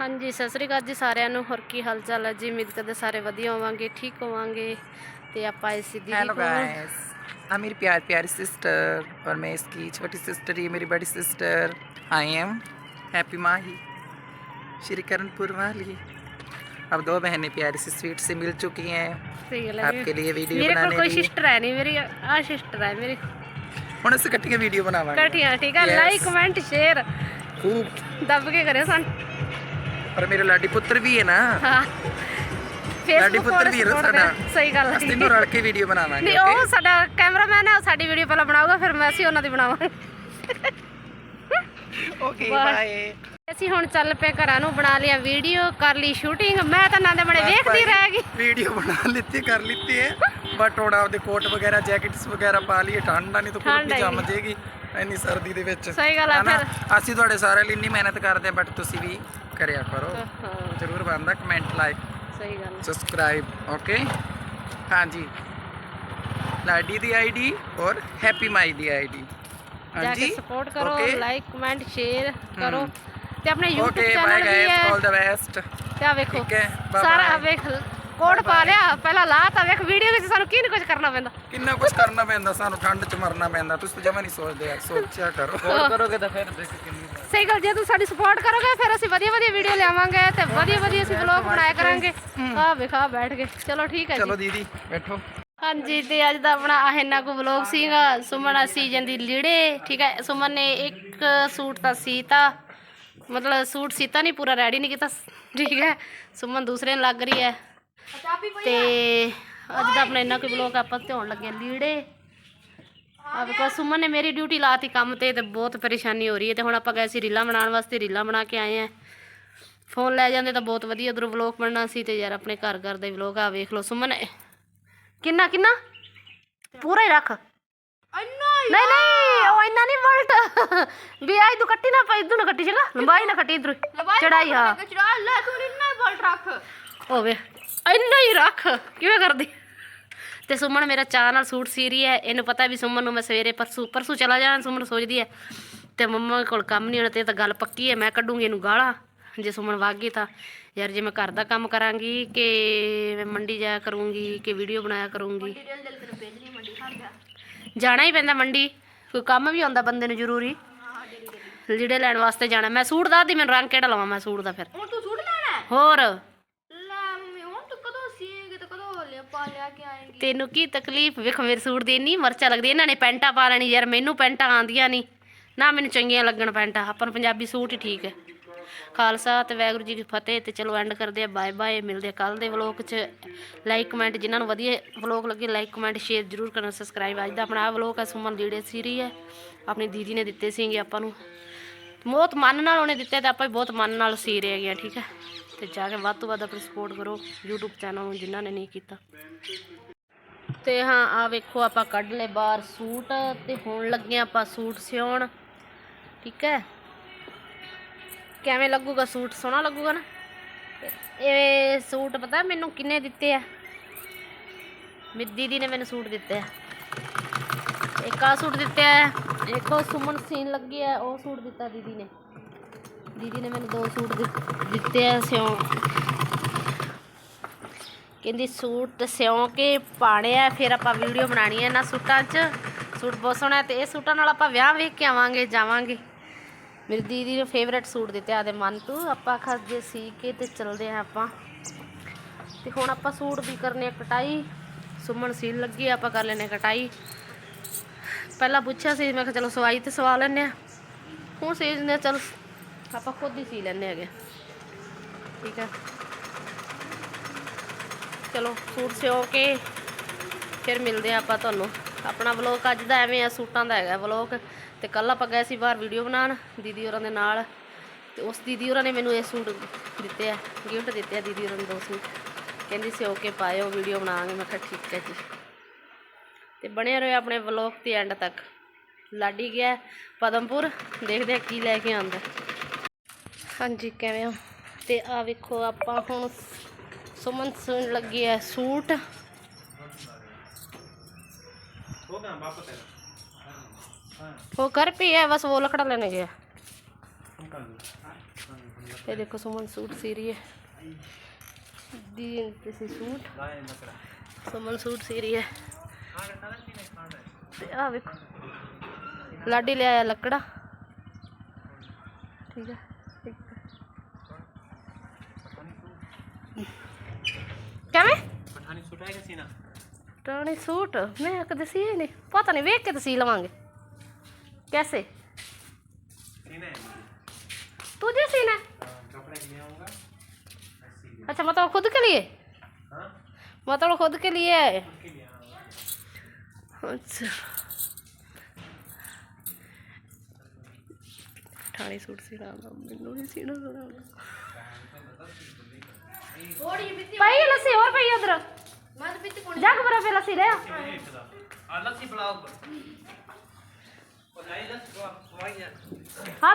ਹਾਂਜੀ ਸਤਿ ਸ੍ਰੀ ਅਕਾਲ ਜੀ ਸਾਰਿਆਂ ਨੂੰ ਹੋਰ ਕੀ ਹਾਲ ਚਾਲ ਹੈ ਜੀ ਉਮੀਦ ਕਰਦੇ ਸਾਰੇ ਵਧੀਆ ਹੋਵਾਂਗੇ ਠੀਕ ਹੋਵਾਂਗੇ ਤੇ ਆਪਾਂ ਇਸ ਦੀਦੀ हेलो ਕੋਲ गाइस I'm मेरी प्यार प्यारी सिस्टर और मैं इसकी छोटी सिस्टर ये मेरी बड़ी sister I am happy Mahi Sri Karanpur वाली अब दो बहनें प्यारी सी स्वीट से मिल चुकी हैं ਸਹੀ ਗੱਲ ਹੈ आपके लिए वीडियो ਮੇਰੇ ਕੋਲ बनाने ਕੋਈ लिए ਸਿਸਟਰ ਹੈ ਨਹੀਂ ਮੇਰੀ ਆ ਸਿਸਟਰ ਹੈ ਮੇਰੀ ਹੁਣ ਅਸੀਂ ਇਕੱਠੀਆਂ ਵੀਡੀਓ ਬਣਾਵਾਂਗੇ ਇਕੱਠੀਆਂ ਠੀਕ ਹੈ Yes. ਲਾਈਕ ਕਮੈਂਟ ਸ਼ੇਅਰ ਖੂਬ ਦੱਬ ਕੇ ਕਰਿਓ ਸਾਨੂੰ ਪਰ ਮੇਰੇ ਲਾਡੀ ਪੁੱਤਰ ਵੀ ਹੈ ਨਾ। ਲਾਡੀ ਪੁੱਤਰ ਵੀ ਹੈ ਸਾਡਾ। ਸਹੀ ਗੱਲ ਹੈ। ਨੂੰ ਰਲ ਕੇ ਵੀਡੀਓ ਬਣਾਵਾਂਗੇ ਉਹ ਸਾਡਾ ਕੈਮਰਾਮੈਨ ਹੈ ਉਹ ਸਾਡੀ ਵੀਡੀਓ ਪਹਿਲਾਂ ਬਣਾਊਗਾ ਫਿਰ ਮੈਂ ਅਸੀਂ ਉਹਨਾਂ ਦੀ ਬਣਾਵਾਂਗੇ। ਓਕੇ ਬਾਏ ਅਸੀਂ ਹੁਣ ਚੱਲ ਪਏ ਘਰਾਂ ਨੂੰ ਬਣਾ ਲਿਆ ਵੀਡੀਓ ਕਰ ਲਈ ਸ਼ੂਟਿੰਗ ਮੈਂ ਤਾਂ ਨਾਂ ਦੇ ਬਣੇ ਵੇਖਦੀ ਰਹਿ ਗਈ। ਵੀਡੀਓ ਬਣਾ ਲਿੱਤੀ ਕਰ ਲਿੱਤੀ ਹੈ। ਬਟ ਹੁਣ ਆਪਦੇ ਕੋਟ ਵਗੈਰਾ ਜੈਕਟਸ ਵਗੈਰਾ ਪਾ ਲਈਏ ਠੰਡਾ ਨਹੀਂ ਤਾਂ ਠੰਡ ਜੰਮ ਜੇਗੀ। ਇੰਨੀ ਸਰਦੀ ਦੇ ਵਿੱਚ। ਸਹੀ ਗੱਲ ਹੈ ਫਿਰ। ਅਸੀਂ ਤੁਹਾਡੇ ਸਾਰਿਆਂ ਲਈ ਇੰਨੀ ਮਿਹਨਤ ਕਰਦੇ ਆ ਬਟ ਤੁਸੀਂ ਵੀ ਕਰਿਆ ਕਰੋ। ਹਾਂ। ਜ਼ਰੂਰ ਬੰਦਾ ਕਮੈਂਟ ਲਾਈਕ ਸਹੀ ਗੱਲ ਹੈ। ਸਬਸਕ੍ਰਾਈਬ ਓਕੇ ਹਾਂਜੀ। ਲਾਡੀ ਦੀ ਆਈਡੀ ਔਰ ਹੈਪੀ ਮਾਈ ਦੀ ਆਈਡੀ ਜਾ ਕੇ ਸਪੋਰਟ ਕਰੋ Okay? ਲਾਈਕ ਕਮੈਂਟ ਸ਼ੇਅਰ ਕਰੋ। ਤੇ ਆਪਣੇ YouTube ਓਕੇ ਬਾਏ ਚੈਨਲ ਵੀ ਗਾਇਸ ਹੈ। ਆਲ ਦਾ ਬੈਸਟ ਤੇ ਆ ਵੇਖੋ ਠੀਕ ਹੈ, bye ਸਾਰਾ bye. ਵੇਖ ਕੋਡ ਪਾ ਲਿਆ ਪਹਿਲਾਂ ਲਾ ਤਾਂ ਵੇਖ ਵੀਡੀਓ ਵਿੱਚ ਸਾਨੂੰ ਕੀ ਨਹੀਂ ਕੁਝ ਕਰਨਾ ਪੈਂਦਾ। ਕਿੰਨਾ ਕੁਝ ਕਰਨਾ ਪੈਂਦਾ ਸਾਨੂੰ ਠੰਡ 'ਚ ਮਰਨਾ ਪੈਂਦਾ ਤੁਸੀਂ ਤਾਂ ਜਮਾ ਨਹੀਂ ਸੋਚਦੇ ਯਾਰ ਸੋਚਿਆ ਕਰੋ। ਕਰੋਗੇ ਤਾਂ ਫਿਰ ਦੇਖ ਕਿੰਨੀ ਸਹੀ ਗੱਲ ਜੇ ਤੁਸੀਂ ਸਾਡੀ ਸਪੋਰਟ ਕਰੋਗੇ ਫਿਰ ਅਸੀਂ ਵਧੀਆ ਵਧੀਆ ਵੀਡੀਓ ਲਿਆਵਾਂਗੇ ਤੇ ਵਧੀਆ ਵਧੀਆ ਅਸੀਂ ਵਲੌਗ ਬਣਾਇਆ ਕਰਾਂਗੇ। ਆ ਵੇਖਾ ਬੈਠ ਕੇ ਚਲੋ ਠੀਕ ਹੈ ਜੀ। ਚਲੋ ਦੀਦੀ ਬੈਠੋ। ਹਾਂਜੀ ਤੇ ਅੱਜ ਦਾ ਆਪਣਾ ਆਹ ਇੰਨਾ ਕੋ ਵਲੌਗ ਸੀਗਾ। ਸੁਮਨ ਅਸੀਂ ਜਾਂਦੀ ਲੀੜੇ ਠੀਕ ਹੈ। ਸੁਮਨ ਨੇ ਇੱਕ ਸੂਟ ਤਾਂ ਸੀਤਾ। ਮਤਲਬ ਸੂਟ ਸੀਤਾ ਨਹੀਂ ਪੂਰਾ ਰੈਡੀ ਨਹੀਂ ਕੀਤਾ। ਠੀਕ ਹੈ। ਸੁਮਨ ਦੂਸਰੇ ਨੂੰ ਲੱਗ ਰਹੀ ਹੈ। ਤੇ ਅੱਜ ਦਾ ਆਪਣਾ ਇੰਨਾ ਕੋ ਵਲੌਗ ਆਪਾਂ ਧਿਆਉਣ ਲੱਗੇ ਲੀੜੇ। ਆ ਵੇਖੋ। ਸੁਮਨ ਨੇ ਮੇਰੀ ਡਿਊਟੀ ਲਾਤੀ ਕੰਮ ਤੇ ਤੇ ਬਹੁਤ ਪਰੇਸ਼ਾਨੀ ਹੋ ਰਹੀ ਹੈ ਤੇ ਹੁਣ ਆਪਾਂ ਗਏ ਸੀ ਰੀਲਾਂ ਬਣਾਉਣ ਵਾਸਤੇ ਰੀਲਾਂ ਬਣਾ ਕੇ ਆਏ ਆ ਫੋਨ ਲੈ ਜਾਂਦੇ ਤਾਂ ਬਹੁਤ ਵਧੀਆ ਉਧਰੋਂ ਵਲੌਗ ਬਣਨਾ ਸੀ ਤੇ ਯਾਰ ਆਪਣੇ ਘਰ ਘਰ ਦੇ ਵਲੌਗ ਆ ਵੇਖ ਲਓ ਸੁਮਨ ਕਿੰਨਾ ਕਿੰਨਾ? ਪੂਰਾ ਹੀ ਰੱਖ। ਨਹੀਂ ਨਹੀਂ ਉਹ ਇੰਨਾ ਨਹੀਂ ਵੋਲਟ। ਵੀ ਆਈ ਤੂੰ ਕੱਟੀ ਨਾ ਪਈ ਨਾ ਕੱਟੀ ਚੰਗਾ? ਲੰਬਾਈ ਨਾ ਕੱਟੀ ਇਧਰ ਚੜਾਈ ਹਾਂ। ਲੈ ਤੂੰ ਇੰਨਾ ਬੋਲਟ ਰੱਖ। ਹੋਵੇ ਇੰਨਾ ਹੀ ਰੱਖ। ਕਿਵੇਂ ਕਰਦੀ? ਤੇ ਸੁਮਨ ਮੇਰਾ ਚਾਹ ਨਾਲ ਸੂਟ ਸੀ ਰਹੀ ਹੈ ਇਹਨੂੰ ਪਤਾ ਵੀ ਸੁਮਨ ਨੂੰ ਮੈਂ ਸਵੇਰੇ ਪਰਸੂ ਪਰਸੂ ਚਲਾ ਜਾਣਾ ਸੁਮਨ ਸੋਚਦੀ ਹੈ। ਤੇ ਮੰਮਾ ਕੋਲ ਕੰਮ ਨਹੀਂ ਹੋਣਾ ਤੇ ਇਹ ਤਾਂ ਗੱਲ ਪੱਕੀ ਹੈ ਮੈਂ ਕੱਢੂੰਗੀ ਇਹਨੂੰ ਗਾਲਾਂ। ਜੇ ਸੁਮਨ ਵਗ ਗਈ ਤਾਂ ਯਾਰ ਜੇ ਮੈਂ ਘਰ ਦਾ ਕੰਮ ਕਰਾਂਗੀ ਕਿ ਮੈਂ ਮੰਡੀ ਜਾਇਆ ਕਰੂੰਗੀ ਕਿ ਵੀਡੀਓ ਬਣਾਇਆ ਕਰੂੰਗੀ। ਜਾਣਾ ਹੀ ਪੈਂਦਾ ਮੰਡੀ ਕੋਈ ਕੰਮ ਵੀ ਹੁੰਦਾ ਬੰਦੇ ਨੂੰ ਜ਼ਰੂਰੀ। ਲੀੜੇ ਲੈਣ ਵਾਸਤੇ ਜਾਣਾ ਮੈਂ ਸੂਟ ਦੱਸਦੀ ਮੈਨੂੰ ਰੰਗ ਕਿਹੜਾ ਲਵਾਂ ਮੈਂ ਸੂਟ ਦਾ ਫਿਰ। ਹੁਣ ਤੂੰ ਸੂਟ ਲੈਣਾ ਹੋਰ ਲੈ ਮੰਮੀ ਹੁਣ ਤੂੰ ਕਦੋਂ ਸੀਏਗੀ ਤੇ ਕਦੋਂ ਲਿਆ ਕੇ ਆਏਗੀ। ਤੈਨੂੰ ਕੀ ਤਕਲੀਫ? ਵੇਖ, ਮੇਰੇ ਸੂਟ ਦੀ ਇੰਨੀ ਮਰਚਾ ਲੱਗਦੀ ਇਹਨਾਂ ਨੇ ਪੈਂਟਾਂ ਪਾ ਲੈਣੀ ਯਾਰ, ਮੈਨੂੰ ਪੈਂਟਾਂ ਆਂਦੀਆਂ ਨਹੀਂ। ਨਾ ਮੈਨੂੰ ਚੰਗੀਆਂ ਲੱਗਣ ਪੈਂਟਾਂ, ਆਪਾਂ ਨੂੰ ਪੰਜਾਬੀ ਸੂਟ ਹੀ ਠੀਕ ਹੈ। ਖਾਲਸਾ ਤੇ ਵਾਹਿਗੁਰੂ ਜੀ ਕੀ ਫਤਿਹ, ਤੇ ਚਲੋ ਐਂਡ ਕਰਦੇ ਆ ਬਾਏ ਬਾਏ ਮਿਲਦੇ ਆ ਕੱਲ ਦੇ ਵਲੋਗ 'ਚ। ਲਾਈਕ ਕਮੈਂਟ ਜਿਨ੍ਹਾਂ ਨੂੰ ਵਧੀਆ ਵਲੋਗ ਲੱਗੇ ਲਾਈਕ ਕਮੈਂਟ ਸ਼ੇਅਰ ਜ਼ਰੂਰ ਕਰਨਾ ਸਬਸਕ੍ਰਾਈਬ ਅੱਜ ਦਾ ਆਪਣਾ ਆਹ ਵਲੋਗ ਹੈ ਸੁਮਨ ਲੀੜੇ ਸੀਰੀ ਹੈ ਆਪਣੀ ਦੀਦੀ ਨੇ ਦਿੱਤੇ ਸੀਗੇ ਆਪਾਂ ਨੂੰ। ਬਹੁਤ ਮਨ ਨਾਲ ਉਹਨੇ ਦਿੱਤੇ ਤੇ ਆਪਾਂ ਵੀ ਬਹੁਤ ਮਨ ਨਾਲ ਸੀ ਰਹੇ ਹੈਗੇ ਆ, ਠੀਕ ਹੈ। ਤੇ ਜਾ ਕੇ ਵੱਧ ਤੋਂ ਵੱਧ ਆਪਣੀ ਸਪੋਰਟ ਕਰੋ YouTube ਚੈਨਲ ਨੂੰ ਜਿਨ੍ਹਾਂ ਨੇ ਨਹੀਂ ਕੀਤਾ। ਤੇ ਹਾਂ ਆ ਵੇਖੋ, ਆਪਾਂ ਕੱਢ ਲਏ ਬਾਹਰ ਸੂਟ ਤੇ ਹੁਣ ਲੱਗੇ ਆਪਾਂ ਸੂਟ ਸਿਉਣ। ਠੀਕ ਹੈ? ਕਿਵੇਂ ਲੱਗੂਗਾ ਸੂਟ? ਸੋਹਣਾ ਲੱਗੂਗਾ ਨਾ? ਇਹ ਸੂਟ ਪਤਾ ਮੈਨੂੰ ਕਿੰਨੇ ਦਿੱਤੇ ਆ? ਮੇਰੀ ਦੀਦੀ ਨੇ ਮੈਨੂੰ ਸੂਟ ਦਿੱਤੇ ਆ। ਇੱਕ ਆ ਸੂਟ ਦਿੱਤਾ ਹੈ ਇੱਕ ਉਹ ਸੁਮਨ ਸੀਨ ਲੱਗੀ ਹੈ ਉਹ ਸੂਟ ਦਿੱਤਾ ਦੀਦੀ ਨੇ। ਦੀਦੀ ਨੇ ਮੈਨੂੰ ਦੋ ਸੂਟ ਦਿੱਤ- ਦਿੱਤੇ ਆ ਸਿਉਂ ਕਹਿੰਦੀ ਸੂਟ ਸਿਉਂ ਕੇ ਪਾਣੇ ਆ, ਫਿਰ ਆਪਾਂ ਵੀਡੀਓ ਬਣਾਣੀ ਹੈ ਇਹਨਾਂ ਸੂਟਾਂ 'ਚ। ਸੂਟ ਬਹੁਤ ਸੋਹਣਾ ਹੈ ਤੇ ਇਹ ਸੂਟਾਂ ਨਾਲ ਆਪਾਂ ਵਿਆਹ ਵੇਖ ਕੇ ਆਵਾਂਗੇ, ਜਾਵਾਂਗੇ। ਮੇਰੀ ਦੀਦੀ ਨੇ ਫੇਵਰੇਟ ਸੂਟ ਦਿੱਤੇ ਆਦੇ ਮਨ ਤੂੰ। ਆਪਾਂ ਖਰਜੇ ਸੀ ਕੇ ਤੇ ਚੱਲਦੇ ਆ ਆਪਾਂ। ਤੇ ਹੁਣ ਆਪਾਂ ਸੂਟ ਦੀ ਕਰਨੇ ਆ ਕਟਾਈ। ਸੁਮਨ ਸੀਲ ਲੱਗੀ ਆਪਾਂ ਕਰ ਲੈਨੇ ਆ ਕਟਾਈ। ਪਹਿਲਾਂ ਪੁੱਛਿਆ ਸੀ, ਮੈਂ ਕਿਹਾ ਚਲੋ ਸਵਾਈ ਤੇ ਸਵਾ ਲੈਨੇ ਆ ਹੁਣ ਸੀਜ਼ਨੇ ਚਲ ਆਪਾਂ ਖੁਦ ਹੀ ਸੀ ਲੈਨੇ ਹੈਗੇ। ਠੀਕ ਹੈ। ਚਲੋ, ਸੂਟ ਸਿਓ ਕੇ, ਫਿਰ ਮਿਲਦੇ ਆ ਆਪਾਂ ਤੁਹਾਨੂੰ। ਆਪਣਾ ਵਲੋਗ ਅੱਜ ਦਾ ਐਵੇਂ ਆ, ਸੂਟਾਂ ਦਾ ਹੈਗਾ ਵਲੋਗ ਤੇ ਕੱਲ ਆਪਾਂ ਗਏ ਸੀ ਬਾਹਰ ਵੀਡੀਓ ਬਣਾਉਣ, ਦੀਦੀ ਹੋਰਾਂ ਦੇ ਨਾਲ। ਤੇ ਉਸ ਦੀਦੀ ਹੋਰਾਂ ਨੇ ਮੈਨੂੰ ਇਹ ਸੂਟ ਦਿੱਤੇ ਆ ਗਿਫਟ ਦਿੱਤੇ ਆ ਦੀਦੀ ਹੋਰਾਂ ਨੇ ਦੋ ਸੂਟ। ਕਹਿੰਦੀ ਸਿਓ ਕੇ ਪਾਇਓ ਵੀਡੀਓ ਬਣਾਵਾਂਗੇ। ਮੈਂ ਕਿਹਾ ਠੀਕ ਹੈ ਜੀ। ਤੇ ਬਣਿਆ ਰਹੋ ਆਪਣੇ ਵਲੋਗ ਤੇ ਐਂਡ ਤੱਕ। ਲਾਡੀ ਗਿਆ ਪਦਮਪੁਰ, ਦੇਖਦੇ ਆ ਕੀ ਲੈ ਕੇ ਆਉਂਦਾ। ਹਾਂਜੀ ਕਿਵੇਂ ਹੋ ਤੇ ਆ ਵੇਖੋ ਆਪਾਂ ਹੁਣ ਸੁਮਨ ਸੁਣ ਲੱਗੀ ਹੈ ਸੂਟ वो घर पे है बस वो लकड़ा लेने गया ਇਹ ਦੇਖੋ ਸੁਮਨ ਸੂਟ ਸੀ ਰਹੀ ਹੈ ਦੀ ਤੇ ਸੀ ਸੂਟ ਸੁਮਨ ਸੂਟ ਸੀ ਰਹੀ ਹੈ ਤੇ ਆ ਵੇਖੋ ਲਾਡੀ ਲੈ ਆਇਆ ਲੱਕੜਾ ਪਠਾਨੀ ਸੂਟ ਆਏਗਾ ਸੀਨਾ ਟਾਣੀ ਸੂਟ ਮੈਂ ਕਦੇ ਸੀ ਨਹੀਂ ਪਤਾ ਨਹੀਂ ਵੇਖ ਕੇ ਤਾਂ ਸੀ ਲਵਾਂਗੇ कैसे सीना है तुझे सीना है? हाँ, कपड़े ले आऊंगा ऐसे ही अच्छा मतलब खुद के लिए हाँ मतलब खुद के लिए है उसके लिए हाँ अच्छा ਠਾਣੀ ਸੂਟ ਸੀ ਰਾਮ ਮੈਨੂੰ ਨਹੀਂ ਸੀਣਾ ਜ਼ਰਾ थोड़ी बित्ती ਪਈ ਹੈ ਲੱਸੀ ਹੋਰ ਪਈ ਉਧਰ जग पर पे लस्सी ले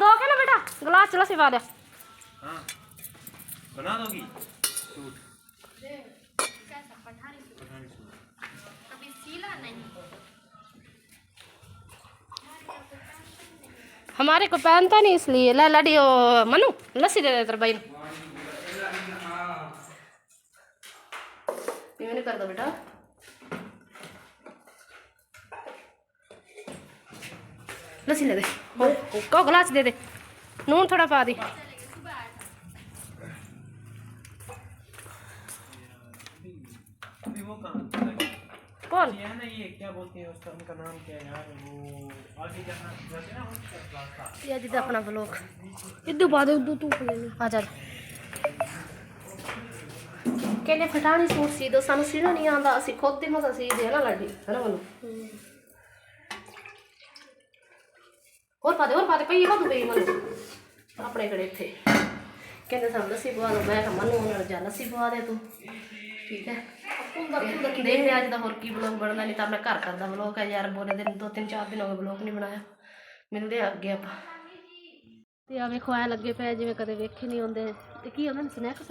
दो के ना बेटा गिलास लस्सी पा दे हमारे को पहनता नहीं इसलिए ला लड़ी मनु लस्सी दे दे तेरे भाई ने ये नहीं कर दो बेटा लस्सी ले दे ओ, को गिलास दे दे नून थोड़ा पा दी अभी वो कहाँ कौन ये है ना ये क्या बोलते हैं उसका उनका नाम क्या है यार वो आगे जाना जाते ना उसका रास्ता ये जिद अपना ब्लॉग इदू बाद उदू तू लेने ਆ ਜਾ ਕਹਿੰਦੇ ਫਟਾਣੀ ਸੂਟ ਸੀ ਦੋ ਸਾਨੂੰ ਸੀਣਾ ਨਹੀਂ ਆਉਂਦਾ, ਅਸੀਂ ਖੁਦ ਦੇ ਮਸਾ ਸੀ ਦੇ ਨਾ ਲਾਡੀ, ਹੈ ਨਾ ਹੋਰ ਪਾ ਦੇ, ਹੋਰ ਪਾ ਦੇ, ਪਈ ਕਦੋਂ ਪਈ ਮਨੂੰ। ਆਪਣੇ ਘਰੇ ਇੱਥੇ। ਕਹਿੰਦੇ ਸਾਨੂੰ ਲੱਸੀ ਪਵਾ ਲਓ ਮੈਂ ਕਿਹਾ ਮਨੂੰ ਉਹਨਾਂ ਨੂੰ ਜਾ ਲੱਸੀ ਪਵਾ ਦੇ ਤੂੰ। ਠੀਕ ਹੈ? ਦੇਖਦੇ ਅੱਜ ਦਾ ਹੋਰ ਕੀ ਬਲੌਗ ਬਣਦਾ ਨਹੀਂ ਤਾਂ ਮੈਂ ਘਰ ਕਰਦਾ ਬਲੌਗ ਹੈ ਯਾਰ, ਬੋਲੇ ਦਿਨ, ਦੋ ਤਿੰਨ ਚਾਰ ਦਿਨ ਹੋ ਗਏ ਬਲੌਗ ਨਹੀਂ ਬਣਾਇਆ। ਮਿਲਦੇ ਆ ਅੱਗੇ ਆਪਾਂ। ਤੇ ਆ ਵੇਖੋ, ਐ ਲੱਗੇ ਪਏ ਜਿਵੇਂ ਕਦੇ ਵੇਖੇ ਨਹੀਂ ਹੁੰਦੇ। ਤੇ ਕੀ ਉਹਨਾਂ ਨੇ ਸਨੈਕਸ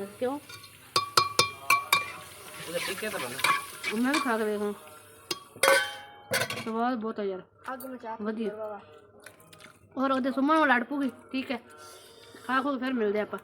ਸਕਦੇ ਕਿਉਂ? ਉਹਦੇ ਟਿੱਕੇ ਤਾਂ ਬਣਾ। ਉਹਨਾਂ ਵੀ ਖਾ ਕੇ ਦੇਖੋ। ਸਵਾਦ ਬਹੁਤ ਆ ਯਾਰ। ਅੱਗ ਮਚਾ ਵਧੀਆ। ਔਰ ਉਹਦੇ ਸੁਮਨ ਨਾਲ ਲੜ ਪੂਗੀ ਠੀਕ ਹੈ। ਖਾ ਖੋ ਕੇ ਫਿਰ ਮਿਲਦੇ ਆਪਾਂ।